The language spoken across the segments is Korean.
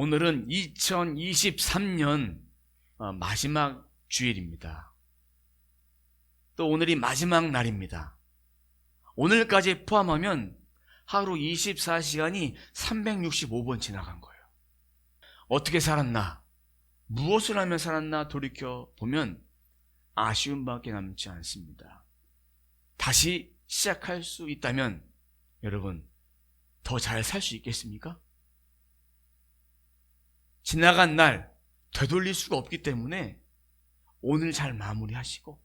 오늘은 2023년 어, 마지막 주일입니다. 또 오늘이 마지막 날입니다. 오늘까지 포함하면 하루 24시간이 365번 지나간 거예요. 어떻게 살았나? 무엇을 하며 살았나 돌이켜 보면 아쉬움밖에 남지 않습니다. 다시 시작할 수 있다면 여러분 더 잘 살 수 있겠습니까? 지나간 날 되돌릴 수가 없기 때문에 오늘 잘 마무리하시고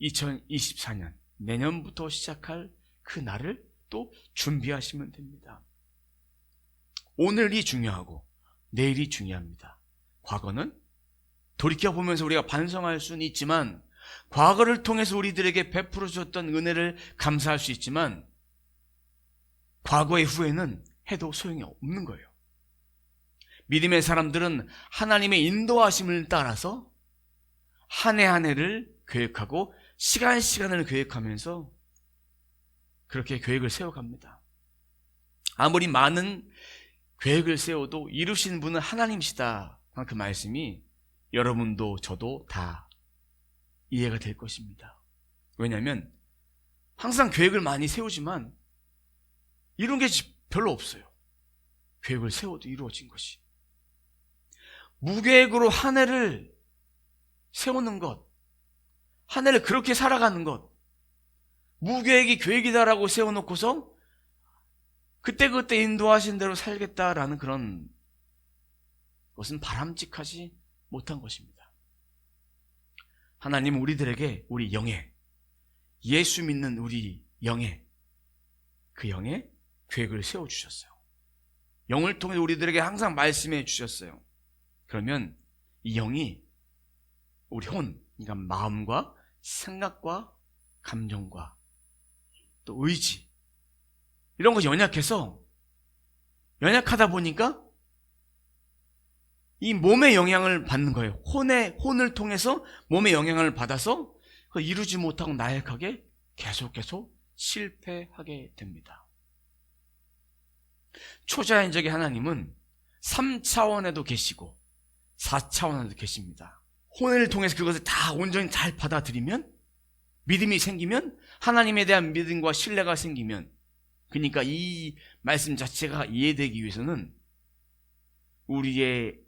2024년 내년부터 시작할 그 날을 또 준비하시면 됩니다. 오늘이 중요하고 내일이 중요합니다. 과거는 돌이켜 보면서 우리가 반성할 수는 있지만 과거를 통해서 우리들에게 베풀어 주셨던 은혜를 감사할 수 있지만 과거의 후회는 해도 소용이 없는 거예요. 믿음의 사람들은 하나님의 인도하심을 따라서 한 해 한 해를 계획하고 시간 시간을 계획하면서 그렇게 계획을 세워갑니다. 아무리 많은 계획을 세워도 이루신 분은 하나님이시다. 그 말씀이 여러분도 저도 다 이해가 될 것입니다. 왜냐하면 항상 계획을 많이 세우지만 이룬 게 별로 없어요. 계획을 세워도 이루어진 것이. 무계획으로 한 해를 세우는 것, 한 해를 그렇게 살아가는 것, 무계획이 계획이다라고 세워놓고서 그때그때 인도하신 대로 살겠다라는 그런 것은 바람직하지 못한 것입니다. 하나님은 우리들에게 우리 영에 예수 믿는 우리 영에 그 영에 계획을 세워 주셨어요. 영을 통해 우리들에게 항상 말씀해 주셨어요. 그러면 이 영이 우리 혼, 그러니까 마음과 생각과 감정과 또 의지 이런 것이 연약해서 연약하다 보니까 이 몸의 영향을 받는 거예요. 혼의 혼을 통해서 몸의 영향을 받아서 그 이루지 못하고 나약하게 계속 계속 실패하게 됩니다. 초자연적인 하나님은 3차원에도 계시고 4차원에도 계십니다. 혼을 통해서 그것을 다 온전히 잘 받아들이면 믿음이 생기면 하나님에 대한 믿음과 신뢰가 생기면 그러니까 이 말씀 자체가 이해되기 위해서는 우리의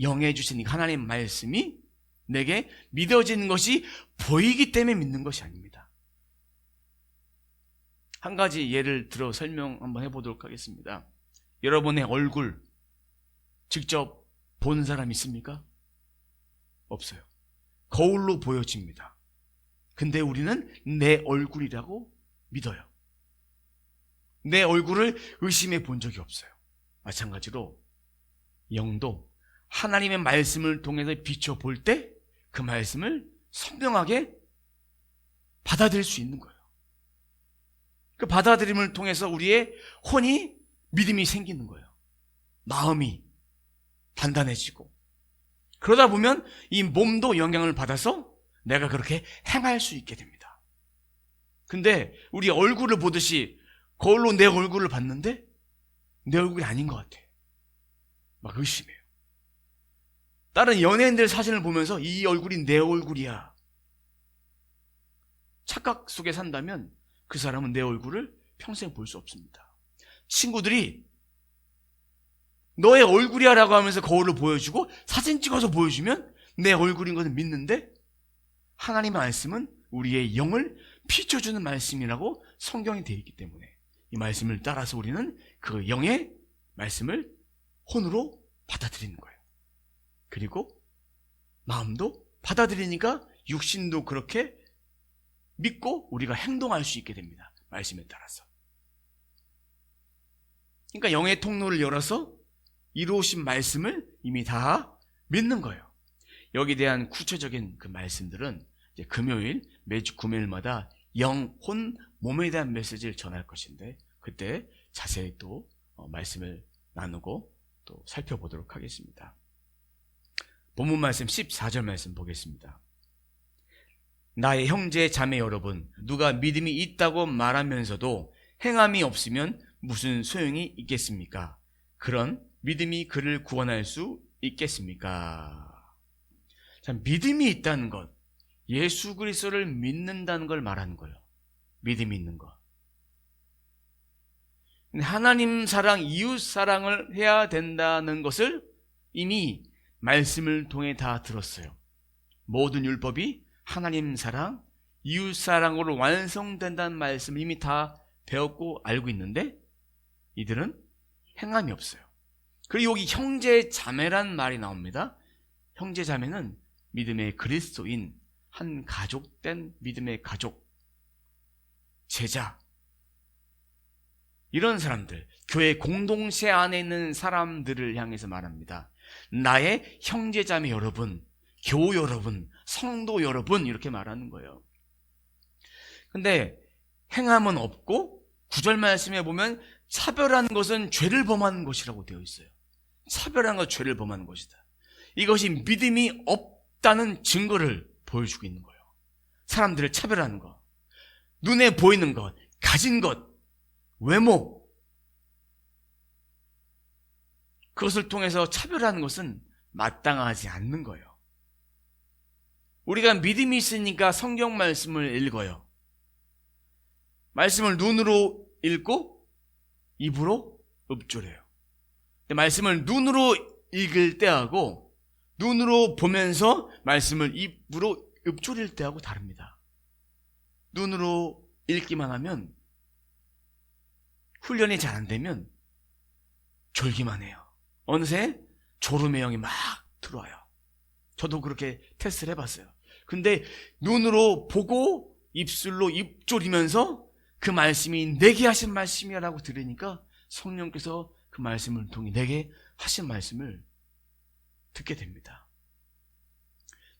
영해 주신 하나님 말씀이 내게 믿어지는 것이 보이기 때문에 믿는 것이 아닙니다. 한 가지 예를 들어 설명 한번 해보도록 하겠습니다. 여러분의 얼굴 직접 본 사람 있습니까? 없어요. 거울로 보여집니다. 근데 우리는 내 얼굴이라고 믿어요. 내 얼굴을 의심해 본 적이 없어요. 마찬가지로 영도 하나님의 말씀을 통해서 비춰볼 때 그 말씀을 선명하게 받아들일 수 있는 거예요. 그 받아들임을 통해서 우리의 혼이 믿음이 생기는 거예요. 마음이 단단해지고. 그러다 보면 이 몸도 영향을 받아서 내가 그렇게 행할 수 있게 됩니다. 근데 우리 얼굴을 보듯이 거울로 내 얼굴을 봤는데 내 얼굴이 아닌 것 같아. 막 의심해요. 다른 연예인들 사진을 보면서 이 얼굴이 내 얼굴이야. 착각 속에 산다면 그 사람은 내 얼굴을 평생 볼 수 없습니다. 친구들이 너의 얼굴이야 라고 하면서 거울을 보여주고 사진 찍어서 보여주면 내 얼굴인 것을 믿는데 하나님의 말씀은 우리의 영을 비춰주는 말씀이라고 성경이 되어 있기 때문에 이 말씀을 따라서 우리는 그 영의 말씀을 혼으로 받아들이는 거예요. 그리고 마음도 받아들이니까 육신도 그렇게 믿고 우리가 행동할 수 있게 됩니다. 말씀에 따라서. 그러니까 영의 통로를 열어서 이루어진 말씀을 이미 다 믿는 거예요. 여기 대한 구체적인 그 말씀들은 금요일 매주 금요일마다 영, 혼, 몸에 대한 메시지를 전할 것인데 그때 자세히 또 어, 말씀을 나누고 또 살펴보도록 하겠습니다. 본문 말씀 14절 말씀 보겠습니다. 나의 형제 자매 여러분, 누가 믿음이 있다고 말하면서도 행함이 없으면 무슨 소용이 있겠습니까? 그런 믿음이 그를 구원할 수 있겠습니까? 자, 믿음이 있다는 것, 예수 그리스도를 믿는다는 걸 말하는 거예요. 믿음이 있는 것. 하나님 사랑, 이웃 사랑을 해야 된다는 것을 이미 말씀을 통해 다 들었어요. 모든 율법이 하나님 사랑, 이웃 사랑으로 완성된다는 말씀 이미 다 배웠고 알고 있는데 이들은 행함이 없어요. 그리고 여기 형제 자매란 말이 나옵니다. 형제 자매는 믿음의 그리스도인 한 가족된 믿음의 가족, 제자, 이런 사람들, 교회 공동체 안에 있는 사람들을 향해서 말합니다. 나의 형제 자매 여러분, 교우 여러분, 성도 여러분 이렇게 말하는 거예요. 근데 행함은 없고 구절 말씀에 보면 차별하는 것은 죄를 범하는 것이라고 되어 있어요. 차별하는 것 죄를 범하는 것이다. 이것이 믿음이 없다는 증거를 보여주고 있는 거예요. 사람들을 차별하는 것, 눈에 보이는 것, 가진 것, 외모 그것을 통해서 차별하는 것은 마땅하지 않는 거예요. 우리가 믿음이 있으니까 성경 말씀을 읽어요. 말씀을 눈으로 읽고 입으로 읊조려요. 말씀을 눈으로 읽을 때하고 눈으로 보면서 말씀을 입으로 읊조릴 때하고 다릅니다. 눈으로 읽기만 하면 훈련이 잘 안 되면 졸기만 해요. 어느새 졸음의 영이 막 들어와요. 저도 그렇게 테스트를 해봤어요. 근데 눈으로 보고 입술로 입졸이면서 그 말씀이 내게 하신 말씀이라고 들으니까 성령께서 그 말씀을 통해 내게 하신 말씀을 듣게 됩니다.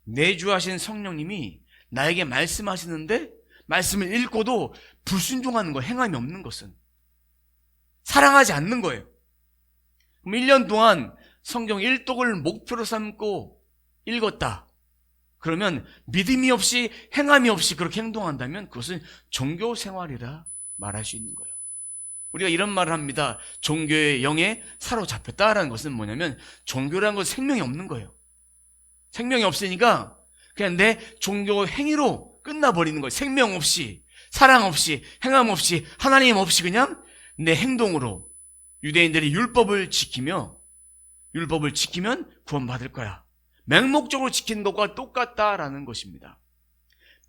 내주하신 성령님이 나에게 말씀하시는데 말씀을 읽고도 불순종하는 거, 행함이 없는 것은 사랑하지 않는 거예요. 그럼 1년 동안 성경 1독을 목표로 삼고 읽었다. 그러면 믿음이 없이 행함이 없이 그렇게 행동한다면 그것은 종교 생활이라 말할 수 있는 거예요. 우리가 이런 말을 합니다. 종교의 영에 사로잡혔다라는 것은 뭐냐면 종교라는 것은 생명이 없는 거예요. 생명이 없으니까 그냥 내 종교 행위로 끝나버리는 거예요. 생명 없이, 사랑 없이, 행함 없이, 하나님 없이 그냥 내 행동으로 유대인들이 율법을 지키며 율법을 지키면 구원받을 거야. 맹목적으로 지키는 것과 똑같다라는 것입니다.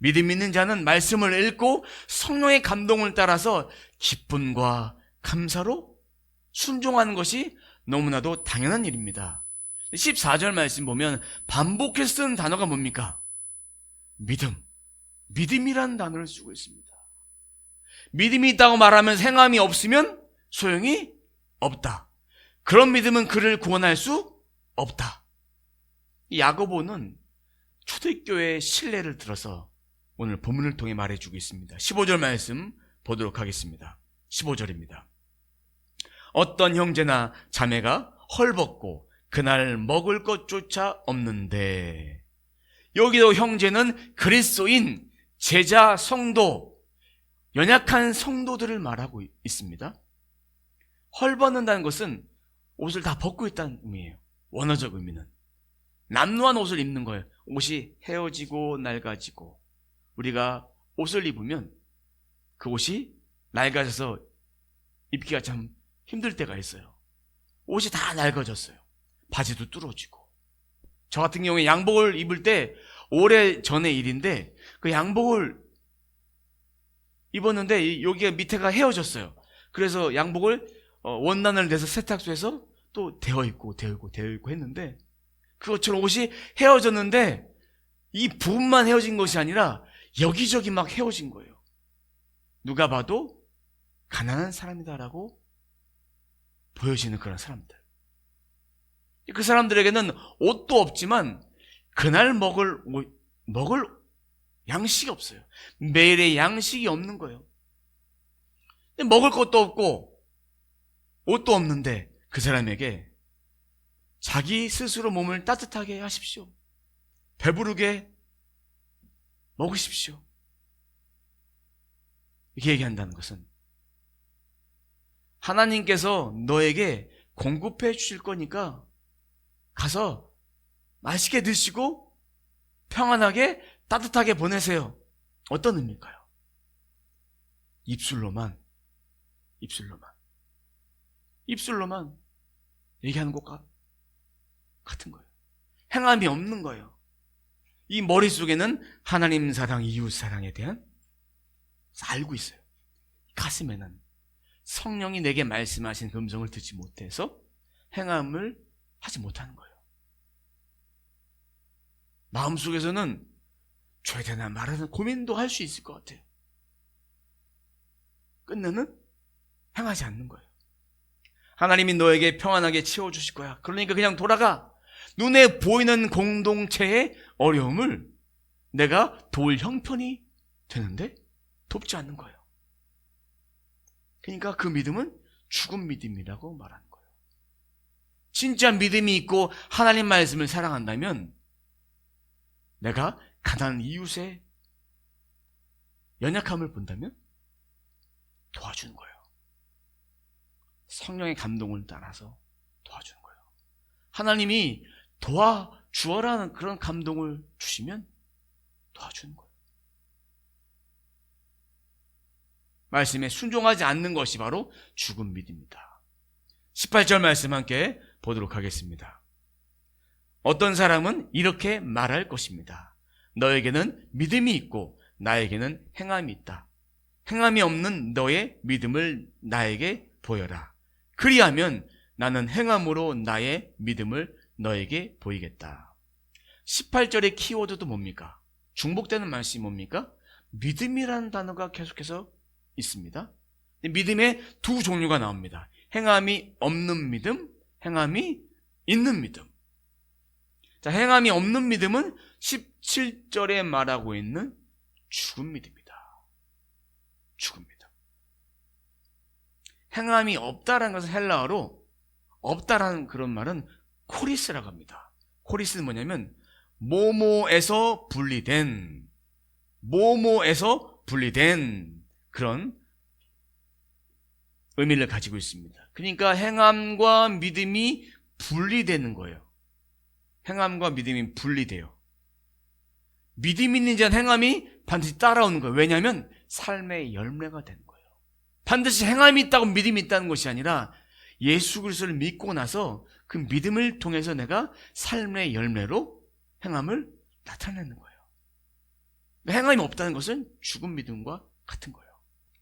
믿음 있는 자는 말씀을 읽고 성령의 감동을 따라서 기쁨과 감사로 순종하는 것이 너무나도 당연한 일입니다. 14절 말씀 보면 반복해서 쓰는 단어가 뭡니까? 믿음. 믿음이라는 단어를 쓰고 있습니다. 믿음이 있다고 말하면 행함이 없으면 소용이 없다. 그런 믿음은 그를 구원할 수 없다. 야고보는 초대교회의 신뢰를 들어서 오늘 본문을 통해 말해주고 있습니다. 15절 말씀 보도록 하겠습니다. 15절입니다. 어떤 형제나 자매가 헐벗고 그날 먹을 것조차 없는데 여기도 형제는 그리스도인 제자 성도 연약한 성도들을 말하고 있습니다. 헐벗는다는 것은 옷을 다 벗고 있다는 의미예요. 원어적 의미는. 남루한 옷을 입는 거예요. 옷이 헤어지고 낡아지고 우리가 옷을 입으면 그 옷이 낡아져서 입기가 참 힘들 때가 있어요. 옷이 다 낡아졌어요. 바지도 뚫어지고. 저 같은 경우에 양복을 입을 때 오래 전의 일인데 그 양복을 입었는데 여기가 밑에가 헤어졌어요. 그래서 양복을 어, 원단을 내서 세탁소에서 또 데워 입고 데워 입고 데워 입고 했는데 그것처럼 옷이 헤어졌는데 이 부분만 헤어진 것이 아니라 여기저기 막 헤어진 거예요. 누가 봐도 가난한 사람이다라고 보여지는 그런 사람들. 그 사람들에게는 옷도 없지만 그날 먹을 먹을 양식이 없어요. 매일의 양식이 없는 거예요. 먹을 것도 없고 옷도 없는데 그 사람에게 자기 스스로 몸을 따뜻하게 하십시오. 배부르게 먹으십시오. 이렇게 얘기한다는 것은 하나님께서 너에게 공급해 주실 거니까 가서 맛있게 드시고 평안하게 따뜻하게 보내세요. 어떤 의미일까요? 입술로만, 입술로만, 입술로만 얘기하는 것과 같은 거예요. 행함이 없는 거예요. 이 머릿속에는 하나님 사랑, 이웃 사랑에 대한 알고 있어요. 가슴에는 성령이 내게 말씀하신 그 음성을 듣지 못해서 행함을 하지 못하는 거예요. 마음속에서는 줘야 되나 말하는 고민도 할 수 있을 것 같아요. 끝내는 행하지 않는 거예요. 하나님이 너에게 평안하게 채워주실 거야. 그러니까 그냥 돌아가. 눈에 보이는 공동체의 어려움을 내가 도울 형편이 되는데 돕지 않는 거예요. 그러니까 그 믿음은 죽은 믿음이라고 말하는 거예요. 진짜 믿음이 있고 하나님 말씀을 사랑한다면 내가 가난한 이웃의 연약함을 본다면 도와주는 거예요. 성령의 감동을 따라서 도와주는 거예요. 하나님이 도와주어라는 그런 감동을 주시면 도와주는 거예요. 말씀에 순종하지 않는 것이 바로 죽은 믿음입니다. 18절 말씀 함께 보도록 하겠습니다. 어떤 사람은 이렇게 말할 것입니다. 너에게는 믿음이 있고 나에게는 행함이 있다. 행함이 없는 너의 믿음을 나에게 보여라. 그리하면 나는 행함으로 나의 믿음을 너에게 보이겠다. 18절의 키워드도 뭡니까? 중복되는 말씀이 뭡니까? 믿음이라는 단어가 계속해서 있습니다. 믿음의 두 종류가 나옵니다. 행함이 없는 믿음, 행함이 있는 믿음. 자, 행함이 없는 믿음은 17절에 말하고 있는 죽은 믿음이다. 죽은 믿음. 행함이 없다라는 것은 헬라어로 없다라는 그런 말은 코리스라고 합니다. 코리스는 뭐냐면 모모에서 분리된 모모에서 분리된 그런 의미를 가지고 있습니다. 그러니까 행함과 믿음이 분리되는 거예요. 행함과 믿음이 분리돼요. 믿음 있는 자는 행함이 반드시 따라오는 거예요. 왜냐하면 삶의 열매가 되는 거예요. 반드시 행함이 있다고 믿음이 있다는 것이 아니라 예수 그리스도를 믿고 나서 그 믿음을 통해서 내가 삶의 열매로 행함을 나타내는 거예요. 행함이 없다는 것은 죽은 믿음과 같은 거예요.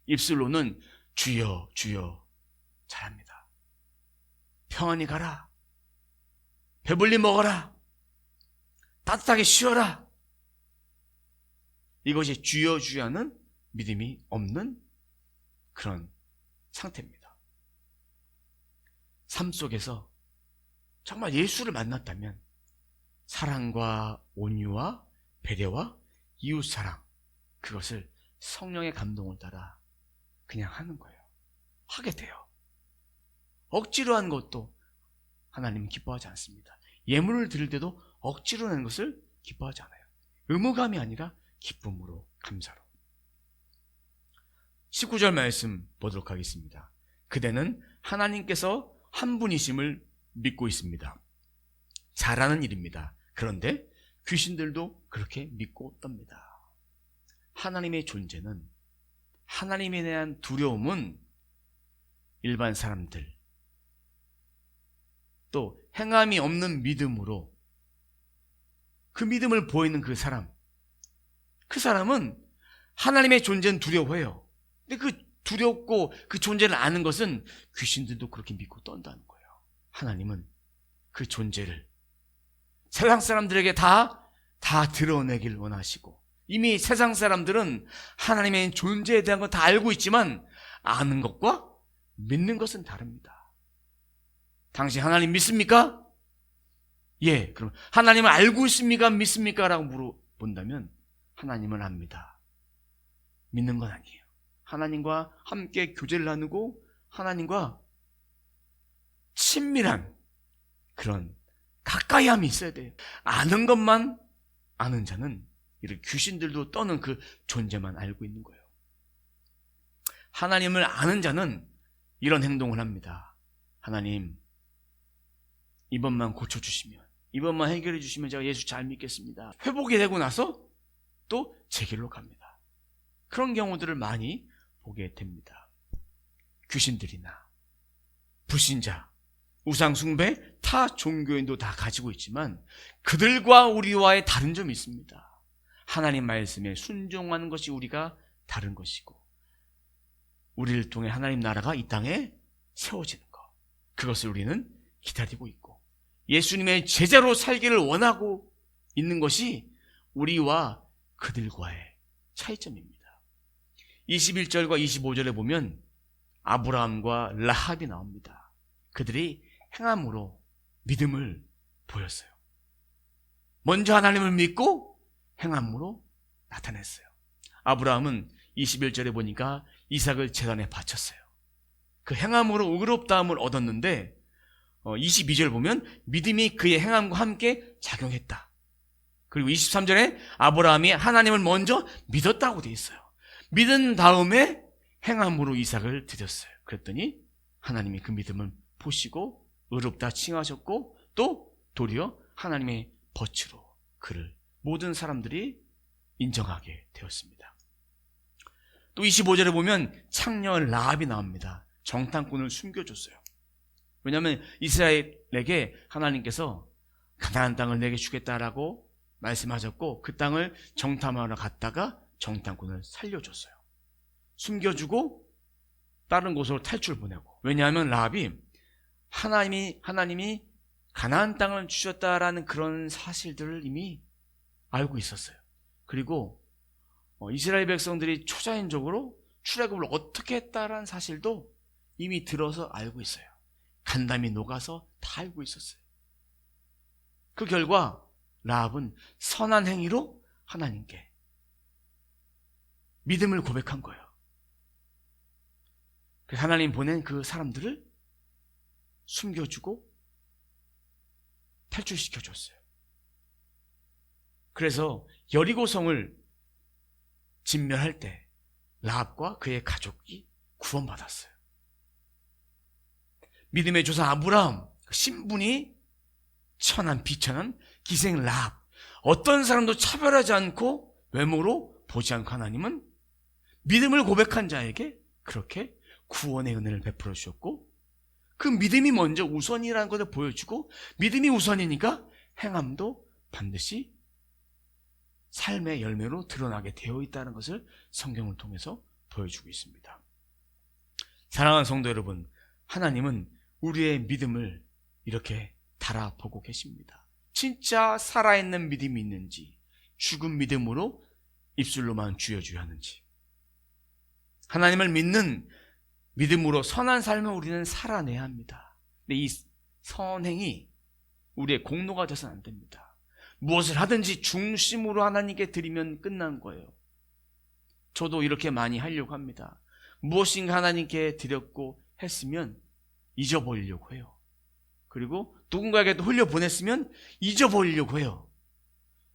입술로는 주여 주여 잘합니다. 평안히 가라. 배불리 먹어라. 따뜻하게 쉬어라. 이것이 주여 주여는 믿음이 없는 그런 상태입니다. 삶 속에서 정말 예수를 만났다면 사랑과 온유와 배려와 이웃 사랑 그것을 성령의 감동을 따라 그냥 하는 거예요. 하게 돼요. 억지로 한 것도 하나님은 기뻐하지 않습니다. 예물을 드릴 때도 억지로 내는 것을 기뻐하지 않아요. 의무감이 아니라 기쁨으로 감사로. 19절 말씀 보도록 하겠습니다. 그대는 하나님께서 한 분이심을 믿고 있습니다. 잘하는 일입니다. 그런데 귀신들도 그렇게 믿고 떱니다. 하나님의 존재는 하나님에 대한 두려움은 일반 사람들 또 행함이 없는 믿음으로 그 믿음을 보이는 그 사람 그 사람은 하나님의 존재는 두려워해요. 근데 그 두렵고 그 존재를 아는 것은 귀신들도 그렇게 믿고 떤다는 거예요. 하나님은 그 존재를 세상 사람들에게 다, 다 드러내길 원하시고 이미 세상 사람들은 하나님의 존재에 대한 걸다 알고 있지만 아는 것과 믿는 것은 다릅니다. 당신 하나님 믿습니까? 예, 그럼 하나님을 알고 있습니까? 믿습니까? 라고 물어본다면 하나님을 압니다. 믿는 건 아니에요. 하나님과 함께 교제를 나누고 하나님과 친밀한 그런 가까이함이 있어야 돼요. 아는 것만 아는 자는 이렇게 귀신들도 떠는 그 존재만 알고 있는 거예요. 하나님을 아는 자는 이런 행동을 합니다. 하나님, 이번만 고쳐주시면, 이번만 해결해 주시면 제가 예수 잘 믿겠습니다. 회복이 되고 나서 또 제 길로 갑니다. 그런 경우들을 많이 보게 됩니다. 귀신들이나 불신자, 우상숭배, 타 종교인도 다 가지고 있지만 그들과 우리와의 다른 점이 있습니다. 하나님 말씀에 순종하는 것이 우리가 다른 것이고 우리를 통해 하나님 나라가 이 땅에 세워지는 것. 그것을 우리는 기다리고 있고 예수님의 제자로 살기를 원하고 있는 것이 우리와 그들과의 차이점입니다. 21절과 25절에 보면 아브라함과 라합이 나옵니다. 그들이 행함으로 믿음을 보였어요. 먼저 하나님을 믿고 행함으로 나타냈어요. 아브라함은 21절에 보니까 이삭을 재단에 바쳤어요. 그 행함으로 의롭다함을 얻었는데 22절 보면 믿음이 그의 행함과 함께 작용했다. 그리고 23절에 아브라함이 하나님을 먼저 믿었다고 돼 있어요. 믿은 다음에 행함으로 이삭을 드렸어요. 그랬더니 하나님이 그 믿음을 보시고 의롭다 칭하셨고 또 도리어 하나님의 벗으로 그를 모든 사람들이 인정하게 되었습니다. 또 25절에 보면 창녀 라합이 나옵니다. 정탐꾼을 숨겨줬어요. 왜냐하면 이스라엘에게 하나님께서 가나안 땅을 내게 주겠다라고 말씀하셨고 그 땅을 정탐하러 갔다가 정탐꾼을 살려줬어요. 숨겨주고 다른 곳으로 탈출 보내고 왜냐하면 라합이 하나님이 하나님이 가나안 땅을 주셨다라는 그런 사실들을 이미 알고 있었어요. 그리고 어, 이스라엘 백성들이 초자연적으로 출애굽을 어떻게 했다라는 사실도 이미 들어서 알고 있어요. 간담이 녹아서 다 알고 있었어요. 그 결과 라합은 선한 행위로 하나님께 믿음을 고백한 거예요. 그래서 하나님 보낸 그 사람들을 숨겨주고 탈출시켜줬어요. 그래서 여리고성을 진멸할 때 라합과 그의 가족이 구원받았어요. 믿음의 조사 아브라함 그 신분이 천한 비천한 기생 라합 어떤 사람도 차별하지 않고 외모로 보지 않고 하나님은 믿음을 고백한 자에게 그렇게 구원의 은혜를 베풀어 주셨고 그 믿음이 먼저 우선이라는 것을 보여주고 믿음이 우선이니까 행함도 반드시 삶의 열매로 드러나게 되어 있다는 것을 성경을 통해서 보여주고 있습니다. 사랑하는 성도 여러분, 하나님은 우리의 믿음을 이렇게 달아보고 계십니다. 진짜 살아있는 믿음이 있는지, 죽은 믿음으로 입술로만 쥐어줘야 하는지. 하나님을 믿는 믿음으로 선한 삶을 우리는 살아내야 합니다. 근데 이 선행이 우리의 공로가 돼서는 안 됩니다. 무엇을 하든지 중심으로 하나님께 드리면 끝난 거예요. 저도 이렇게 많이 하려고 합니다. 무엇인가 하나님께 드렸고 했으면 잊어버리려고 해요. 그리고 누군가에게도 흘려보냈으면 잊어버리려고 해요.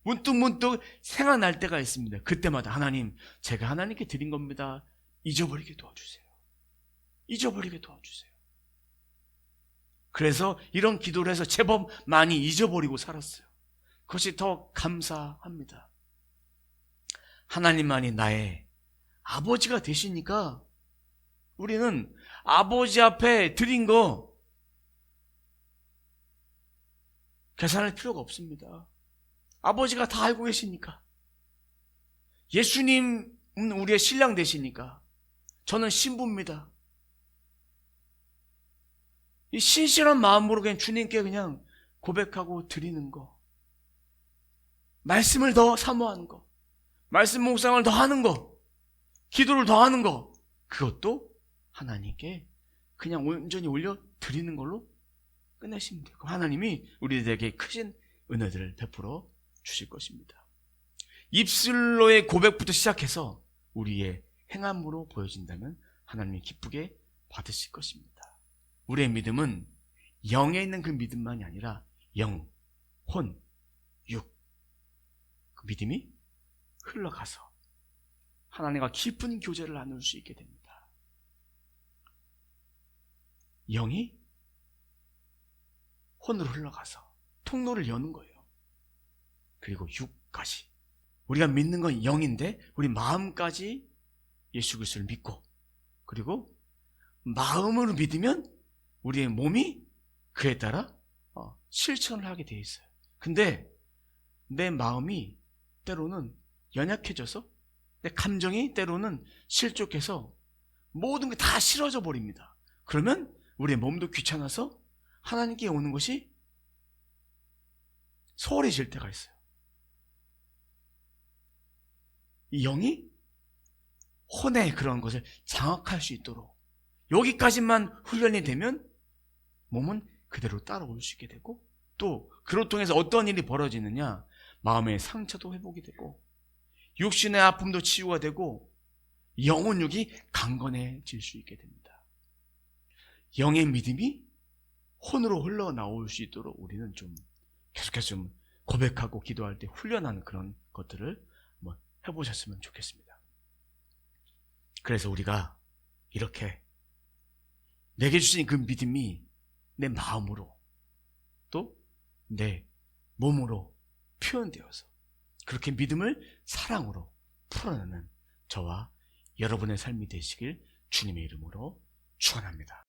문득문득 생각날 때가 있습니다. 그때마다 하나님, 제가 하나님께 드린 겁니다. 잊어버리게 도와주세요. 잊어버리게 도와주세요. 그래서 이런 기도를 해서 제법 많이 잊어버리고 살았어요. 그것이 더 감사합니다. 하나님만이 나의 아버지가 되시니까 우리는 아버지 앞에 드린 거 계산할 필요가 없습니다. 아버지가 다 알고 계시니까. 예수님은 우리의 신랑 되시니까. 저는 신부입니다. 이 신실한 마음으로 그냥 주님께 그냥 고백하고 드리는 거. 말씀을 더 사모하는 거. 말씀 묵상을 더 하는 거. 기도를 더 하는 거. 그것도 하나님께 그냥 온전히 올려 드리는 걸로 끝내시면 돼요. 하나님이 우리들에게 크신 은혜들을 베풀어 주실 것입니다. 입술로의 고백부터 시작해서 우리의 행함으로 보여진다면 하나님이 기쁘게 받으실 것입니다. 우리의 믿음은 영에 있는 그 믿음만이 아니라 영, 혼, 육. 그 믿음이 흘러가서 하나님과 깊은 교제를 나눌 수 있게 됩니다. 혼으로 흘러가서 통로를 여는 거예요. 그리고 육까지. 우리가 믿는 건 영인데 우리 마음까지 예수 그리스도를 믿고 그리고 마음으로 믿으면 우리의 몸이 그에 따라 어, 실천을 하게 돼 있어요. 근데 내 마음이 때로는 연약해져서 내 감정이 때로는 실족해서 모든 게 다 싫어져 버립니다. 그러면 우리의 몸도 귀찮아서 하나님께 오는 것이 소홀해질 때가 있어요. 이 영이 혼의 그런 것을 장악할 수 있도록 여기까지만 훈련이 되면 몸은 그대로 따라올 수 있게 되고 또 그로 통해서 어떤 일이 벌어지느냐 마음의 상처도 회복이 되고 육신의 아픔도 치유가 되고 영혼육이 강건해질 수 있게 됩니다. 영의 믿음이 혼으로 흘러나올 수 있도록 우리는 좀 계속해서 좀 고백하고 기도할 때 훈련하는 그런 것들을 한번 해보셨으면 좋겠습니다. 그래서 우리가 이렇게 내게 주신 그 믿음이 내 마음으로 또 내 몸으로 표현되어서 그렇게 믿음을 사랑으로 풀어내는 저와 여러분의 삶이 되시길 주님의 이름으로 축원합니다.